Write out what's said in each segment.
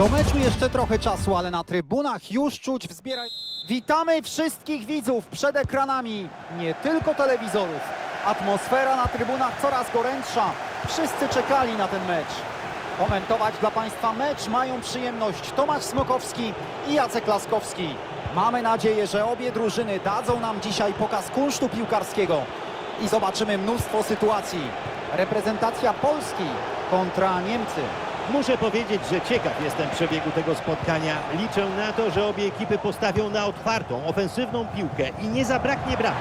Do meczu jeszcze trochę czasu, ale na trybunach już czuć wzbieraj. Witamy wszystkich widzów przed ekranami, nie tylko telewizorów. Atmosfera na trybunach coraz gorętsza. Wszyscy czekali na ten mecz. Komentować dla Państwa mecz mają przyjemność Tomasz Smokowski i Jacek Laskowski. Mamy nadzieję, że obie drużyny dadzą nam dzisiaj pokaz kunsztu piłkarskiego i zobaczymy mnóstwo sytuacji. Reprezentacja Polski kontra Niemcy. Muszę powiedzieć, że ciekaw jestem przebiegu tego spotkania. Liczę na to, że obie ekipy postawią na otwartą, ofensywną piłkę i nie zabraknie bram.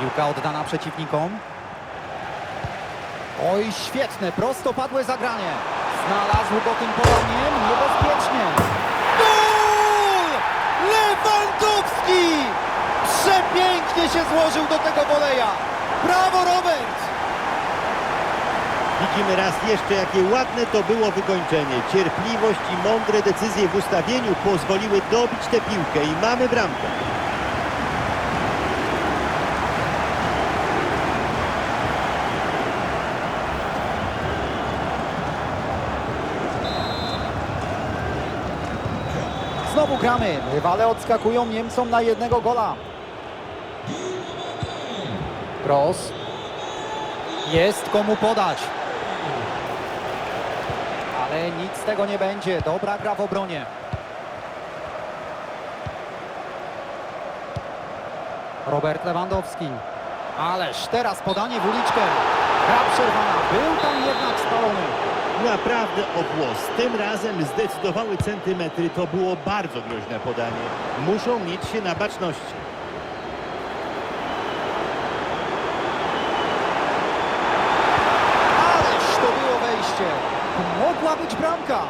Piłka oddana przeciwnikom. Oj, świetne, prostopadłe zagranie. Znalazł go tym podaniem, niebezpiecznie. Gol! Lewandowski! Przepięknie się złożył do tego woleja. Brawo, Robert! Widzimy raz jeszcze, jakie ładne to było wykończenie. Cierpliwość i mądre decyzje w ustawieniu pozwoliły dobić tę piłkę i mamy bramkę. Znowu gramy. Rywale odskakują Niemcom na jednego gola. Cross. Jest komu podać. Nic z tego nie będzie. Dobra gra w obronie. Robert Lewandowski. Ależ teraz podanie w uliczkę. Gra przerwana. Był tam jednak spalony. Naprawdę o włos. Tym razem zdecydowały centymetry. To było bardzo groźne podanie. Muszą mieć się na baczności. Ależ to było wejście. Mogła być bramka.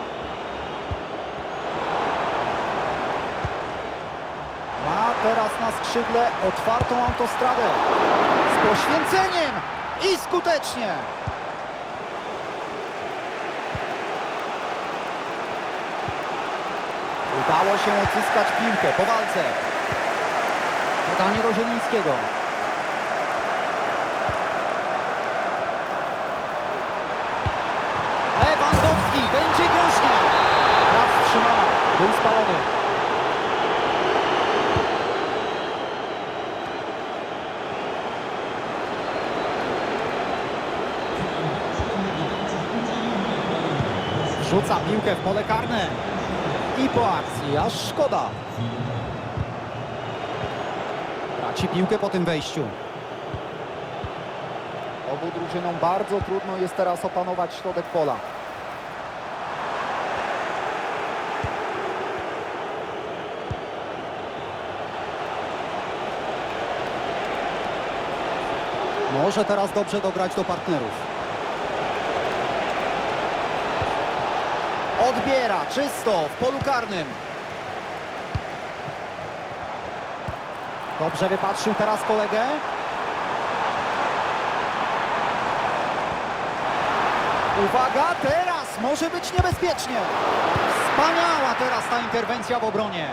Ma teraz na skrzydle otwartą autostradę. Z poświęceniem i skutecznie. Udało się odzyskać piłkę po walce. Podanie do. Lewandowski będzie groźnie. Raz wstrzymana. Był spalony. Rzuca piłkę w pole karne. I po akcji, aż szkoda. Traci piłkę po tym wejściu. Obu drużynom bardzo trudno jest teraz opanować środek pola. Może teraz dobrze dograć do partnerów. Odbiera czysto w polu karnym. Dobrze wypatrzył teraz kolegę. Uwaga, teraz może być niebezpiecznie. Wspaniała teraz ta interwencja w obronie.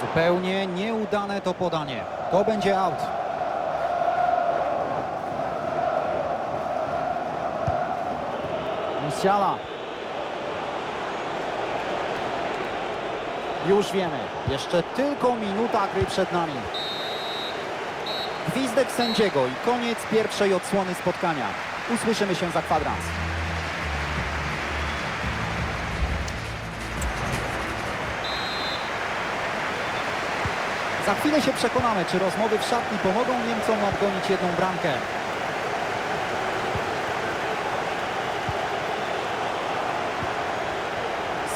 Zupełnie nieudane to podanie. To będzie out. Musiala. Już wiemy. Jeszcze tylko minuta gry przed nami. Gwizdek sędziego i koniec pierwszej odsłony spotkania. Usłyszymy się za kwadrans. Za chwilę się przekonamy, czy rozmowy w szatni pomogą Niemcom nadgonić jedną bramkę.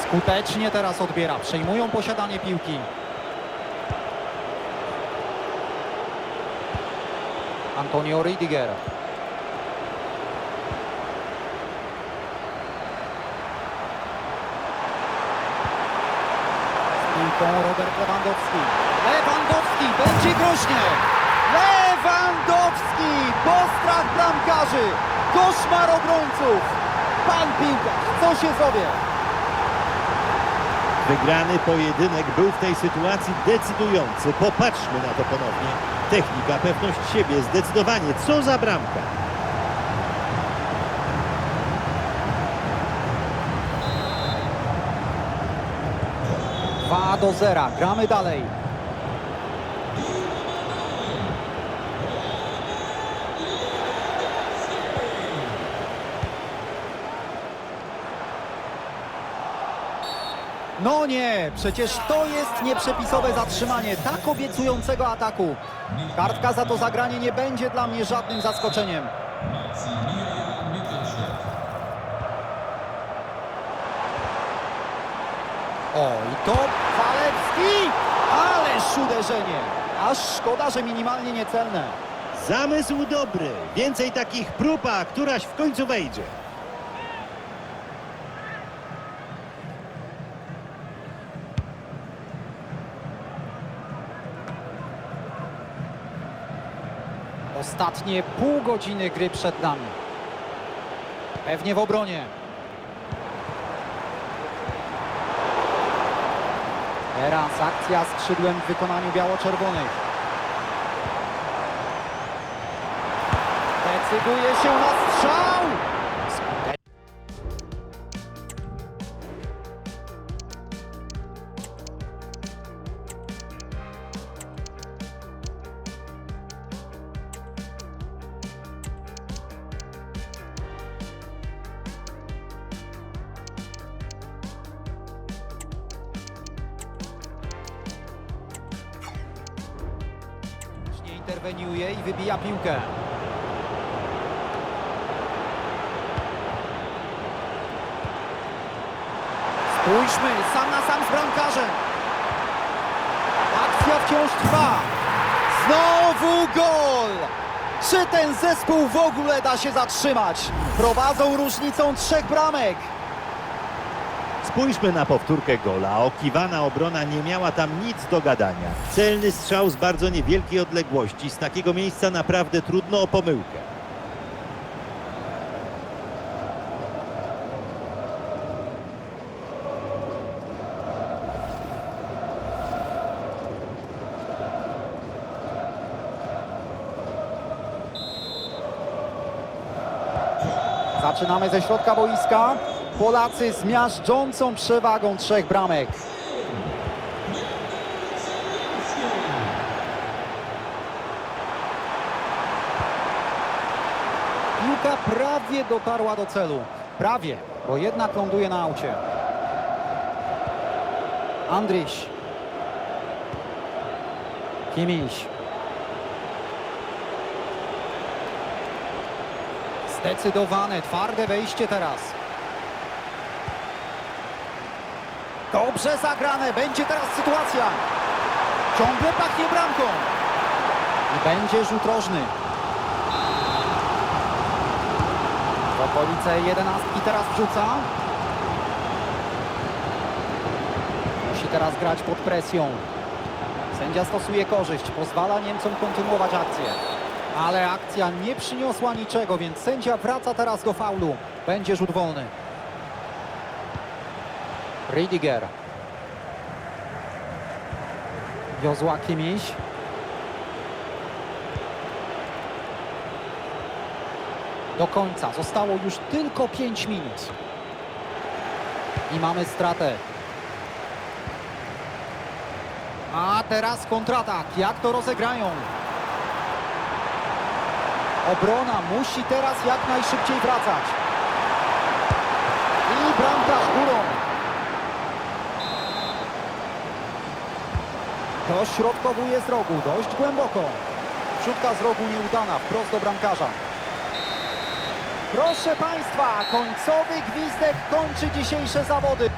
Skutecznie teraz odbiera. Przejmują posiadanie piłki. Antonio Ridiger. Piłką Robert Lewandowski. Lewandowski będzie groźnie. Lewandowski! Postrach bramkarzy. Koszmar obrońców. Pan piłkarz, co się zowie? Wygrany pojedynek był w tej sytuacji decydujący. Popatrzmy na to ponownie. Technika, pewność siebie, zdecydowanie. Co za bramka. Dwa do zera. Gramy dalej. No nie, przecież to jest nieprzepisowe zatrzymanie tak obiecującego ataku. Kartka za to zagranie nie będzie dla mnie żadnym zaskoczeniem. O, i to Walecki! Ależ uderzenie! Aż szkoda, że minimalnie niecelne. Zamysł dobry. Więcej takich prób, a któraś w końcu wejdzie. Ostatnie pół godziny gry przed nami. Pewnie w obronie. Teraz akcja skrzydłem w wykonaniu biało-czerwonych. Decyduje się na strzał! Interweniuje i wybija piłkę. Spójrzmy, sam na sam z bramkarzem. Akcja wciąż trwa. Znowu gol! Czy ten zespół w ogóle da się zatrzymać? Prowadzą różnicą trzech bramek. Spójrzmy na powtórkę gola. Okiwana obrona nie miała tam nic do gadania. Celny strzał z bardzo niewielkiej odległości. Z takiego miejsca naprawdę trudno o pomyłkę. Zaczynamy ze środka boiska. Polacy z miażdżącą przewagą trzech bramek. Piłka prawie dotarła do celu. Prawie, bo jednak ląduje na aucie. Andryś. Kimiś. Zdecydowane, twarde wejście teraz. Dobrze zagrane, będzie teraz sytuacja. Ciągle pachnie bramką. I będzie rzut rożny. W okolice jedenastki teraz wrzuca. Musi teraz grać pod presją. Sędzia stosuje korzyść, pozwala Niemcom kontynuować akcję. Ale akcja nie przyniosła niczego, więc sędzia wraca teraz do faulu. Będzie rzut wolny. Riediger. Jozła Kimiś. Do końca zostało już tylko 5 minut. I mamy stratę. A teraz kontratak. Jak to rozegrają? Obrona musi teraz jak najszybciej wracać. I bramkarz górą. Dośrodkowuje z rogu, dość głęboko. Rzutka z rogu nieudana, wprost do bramkarza. Proszę Państwa, końcowy gwizdek kończy dzisiejsze zawody.